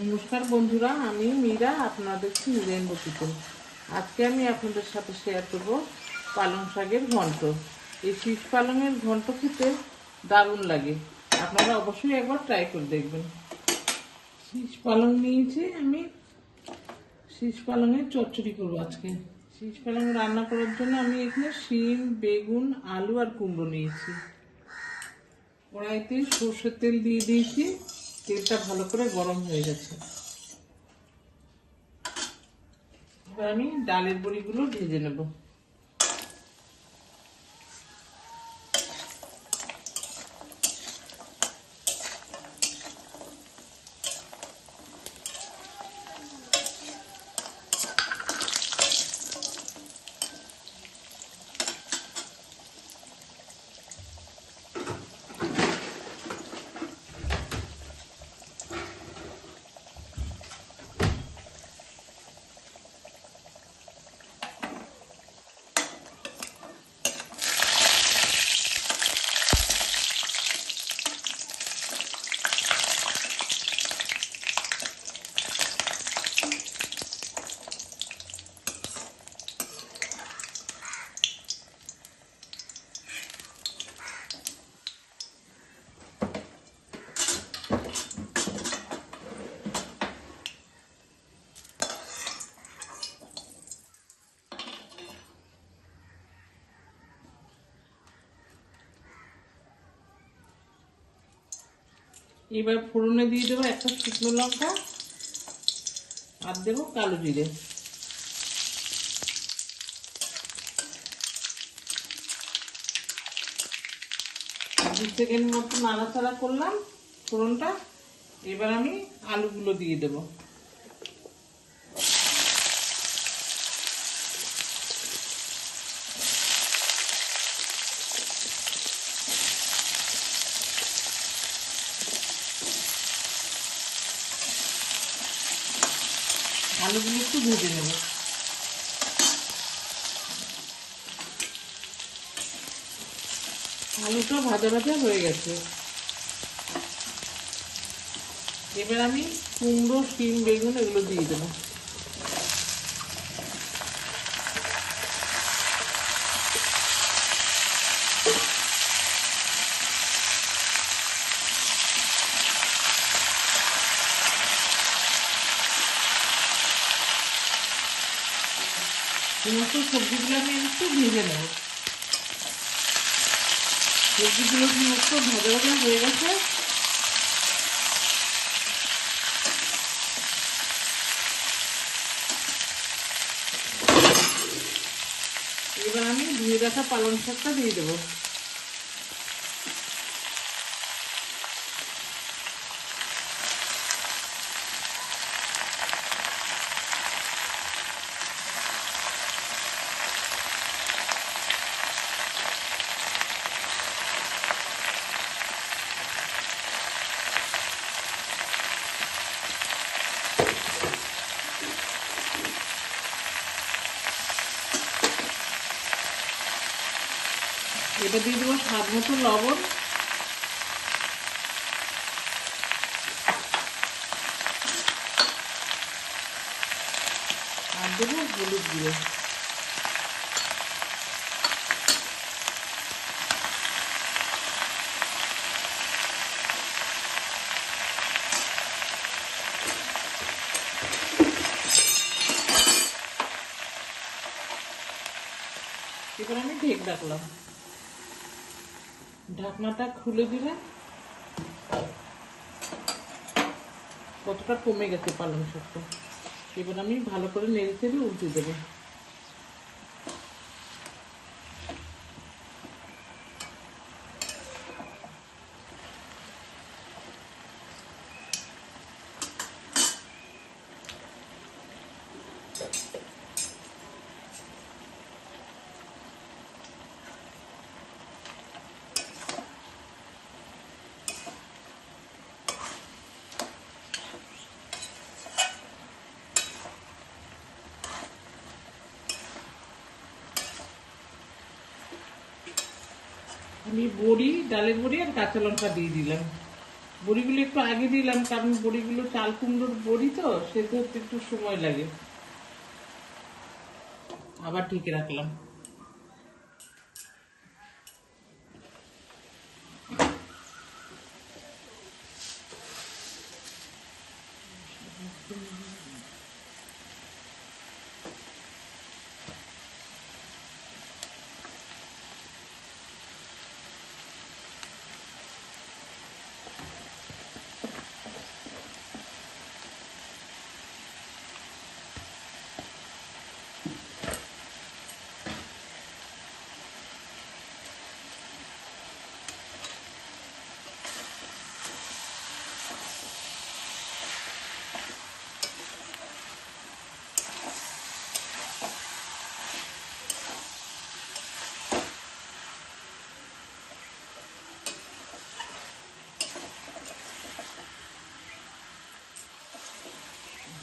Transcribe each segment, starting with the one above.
নমস্কার বন্ধুরা, আমি মীরা, আপনাদের মিরেন বকিতে আজকে আমি আপনাদের সাথে শেয়ার করব পালং শাকের ঘন্ট। এই শীষ পালংয়ের ঘন্ট খেতে দারুণ লাগে। আপনারা অবশ্যই একবার ট্রাই করে দেখবেন। শীষ পালং নিয়েছি আমি। শীষ পালংয়ের চচ্চড়ি করব আজকে। শীষ পালং রান্না করার জন্য আমি এখানে শিম, বেগুন, আলু আর কুমড়ো নিয়েছি। কড়াইতে সর্ষের তেল দিয়ে দিয়েছি। তেলটা ভালো করে গরম হয়ে গেছে। এবার আমি ডালের বড়িগুলো ভেজে নেব। এবার ফোড়নে দিয়ে দেবো একটা শুকনো লঙ্কা, আর দেবো কালো জিরে। দু সেকেন্ড মতো নাড়াচাড়া করলাম ফোড়নটা। এবার আমি আলুগুলো দিয়ে দেবো। আলুগুলো একটু ভেজে নেব। আলুটা ভাজা ভাজা হয়ে গেছে। এবার আমি কুমড়ো, শিম, বেগুন এগুলো দিয়ে দেবো। সমস্ত সবজিগুলো আমি একটু ভেজে নেব। সবজিগুলো সমস্ত ভাজা ভাজা হয়ে গেছে? এবার আমি ধুয়ে রাখা পালং শাকটা দিয়ে দেবো। এবার দিয়ে দেবো স্বাদ মতো লবণ। আর দেবো হলুদ গুঁড়ো। এবার আমি ঢেক রাখলাম। ঢাকনাটা খুলে দিলে কতটা কমে গেছে পালং শাকটা? এবার আমি ভালো করে নেড়ে চেড়ে উল্টে দেবো। আমি বড়ি, ডালের বড়ি আর কাঁচা লঙ্কা দিয়ে দিলাম। বড়িগুলো একটু আগে দিলাম, কারণ বড়িগুলো চাল কুমড়োর বড়ি তো সে হতে একটু সময় লাগে। আবার ঠিক রাখলাম।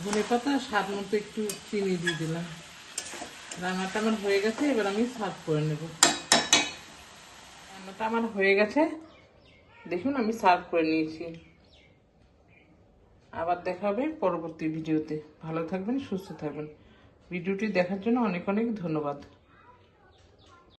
ধনে পাতা, স্বাদ মতো একটু চিনি দিয়ে দিলাম। রান্নাটা আমার হয়ে গেছে, এবার আমি সার্ভ করে নেব। রান্নাটা আমার হয়ে গেছে। দেখুন, আমি সার্ভ করে নিয়েছি। আবার দেখা হবে পরবর্তী ভিডিওতে। ভালো থাকবেন, সুস্থ থাকবেন। ভিডিওটি দেখার জন্য অনেক অনেক ধন্যবাদ।